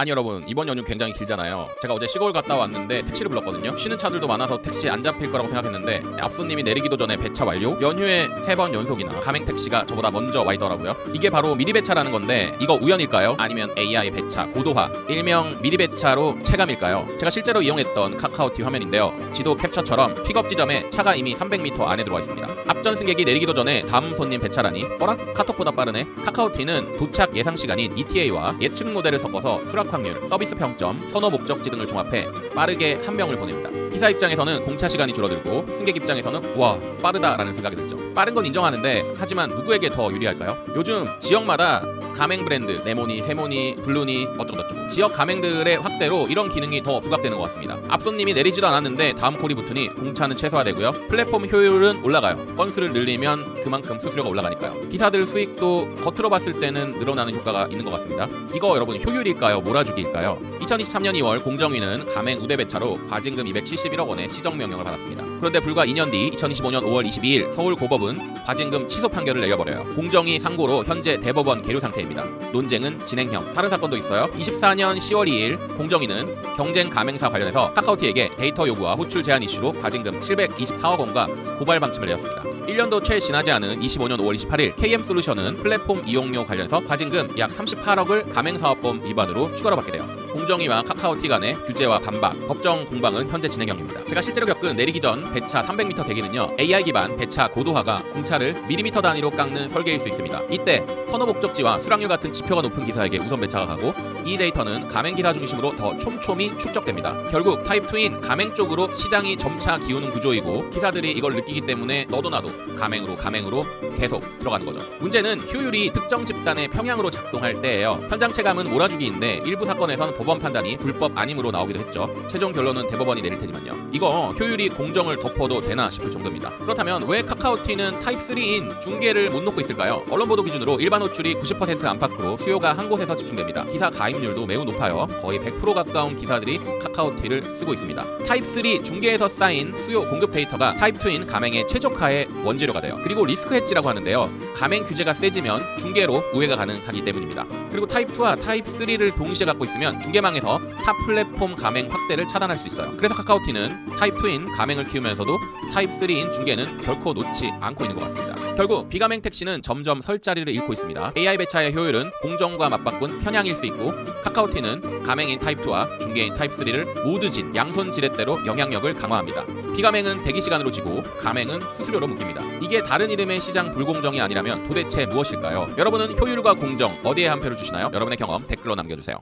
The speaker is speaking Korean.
아니 여러분 이번 연휴 굉장히 길잖아요. 제가 어제 시골 갔다 왔는데 택시를 불렀거든요. 쉬는 차들도 많아서 택시 안 잡힐 거라고 생각했는데 앞손님이 내리기도 전에 배차 완료? 연휴에 세 번 연속이나 가맹 택시가 저보다 먼저 와 있더라고요. 이게 바로 미리 배차라는 건데 이거 우연일까요? 아니면 AI 배차 고도화? 일명 미리 배차로 체감일까요? 제가 실제로 이용했던 카카오티 화면인데요. 지도 캡처처럼 픽업 지점에 차가 이미 300m 안에 들어와 있습니다. 앞전 승객이 내리기도 전에 다음 손님 배차라니? 어라? 카톡보다 빠르네. 카카오티는 도착 예상 시간인 ETA와 예측 모델을 섞어서 수락 확률, 서비스 평점, 선호 목적지 등을 종합해 빠르게 한 명을 보냅니다. 기사 입장에서는 공차 시간이 줄어들고 승객 입장에서는 와 빠르다라는 생각이 들죠. 빠른 건 인정하는데 하지만 누구에게 더 유리할까요? 요즘 지역마다 가맹 브랜드 네모니, 세모니, 블루니 어쩌고저쩌고 지역 가맹들의 확대로 이런 기능이 더 부각되는 것 같습니다. 앞손님이 내리지도 않았는데 다음 콜이 붙으니 공차는 최소화되고요. 플랫폼 효율은 올라가요. 건수를 늘리면 그만큼 수수료가 올라가니까요. 기사들 수익도 겉으로 봤을 때는 늘어나는 효과가 있는 것 같습니다. 이거 여러분 효율일까요? 몰아주기일까요? 2023년 2월 공정위는 가맹 우대 배차로 과징금 271억 원의 시정 명령을 받았습니다. 그런데 불과 2년 뒤 2025년 5월 22일 서울 고법은 과징금 취소 판결을 내려버려요. 공정위 상고로 현재 대법원 계류 상태입니다. 논쟁은 진행형. 다른 사건도 있어요. 24년 10월 2일 공정위는 경쟁 가맹사 관련해서 카카오티에게 데이터 요구와 호출 제한 이슈로 과징금 724억 원과 고발 방침을 내렸습니다. 1년도 채 지나지 않은 25년 5월 28일 KM솔루션은 플랫폼 이용료 관련해서 과징금 약 38억을 가맹사업법 위반으로 추가로 받게 돼요. 공정위와 카카오티 간의 규제와 반박, 법정 공방은 현재 진행형입니다. 제가 실제로 겪은 내리기 전 배차 300m 대기는요. AI 기반 배차 고도화가 공차를 미리미터 단위로 깎는 설계일 수 있습니다. 이때 선호 목적지와 수락률 같은 지표가 높은 기사에게 우선 배차가 가고 이 데이터는 가맹 기사 중심으로 더 촘촘히 축적됩니다. 결국 타입 2인 가맹 쪽으로 시장이 점차 기우는 구조이고 기사들이 이걸 느끼기 때문에 너도 나도 가맹으로 가맹으로 계속 들어가는 거죠. 문제는 효율이 특정 집단의 평양으로 작동할 때예요. 현장 체감은 몰아주기인데 일부 사건에선 법원 판단이 불법 아님으로 나오기도 했죠. 최종 결론은 대법원이 내릴 테지만요. 이거 효율이 공정을 덮어도 되나 싶을 정도입니다. 그렇다면 왜 카카오티는 타입 3인 중계를 못 놓고 있을까요? 언론 보도 기준으로 일반 호출이 90% 안팎으로 수요가 한 곳에서 집중됩니다. 기사 가입률도 매우 높아요. 거의 100% 가까운 기사들이 카카오티를 쓰고 있습니다. 타입 3 중계에서 쌓인 수요 공급 데이터가 타입 2인 가맹의 최적화의 원재료가 돼요. 그리고 리스크 해지라고 하는데요. 가맹 규제가 세지면 중계로 우회가 가능하기 때문입니다. 그리고 타입 2와 타입 3를 동시에 갖고 있으면 중계망에서 타 플랫폼 가맹 확대를 차단할 수 있어요. 그래서 카카오티는 타입 2인 가맹을 키우면서도 타입 3인 중계는 결코 놓지 않고 있는 것 같습니다. 결국 비가맹 택시는 점점 설 자리를 잃고 있습니다. AI 배차의 효율은 공정과 맞바꾼 편향일 수 있고 카카오티는 가맹인 타입 2와 중개인 타입 3를 모두 진 양손 지렛대로 영향력을 강화합니다. 비가맹은 대기 시간으로 지고 가맹은 수수료로 묶입니다. 이게 다른 이름의 시장 불공정이 아니라면 도대체 무엇일까요? 여러분은 효율과 공정 어디에 한 표를 주시나요? 여러분의 경험 댓글로 남겨주세요.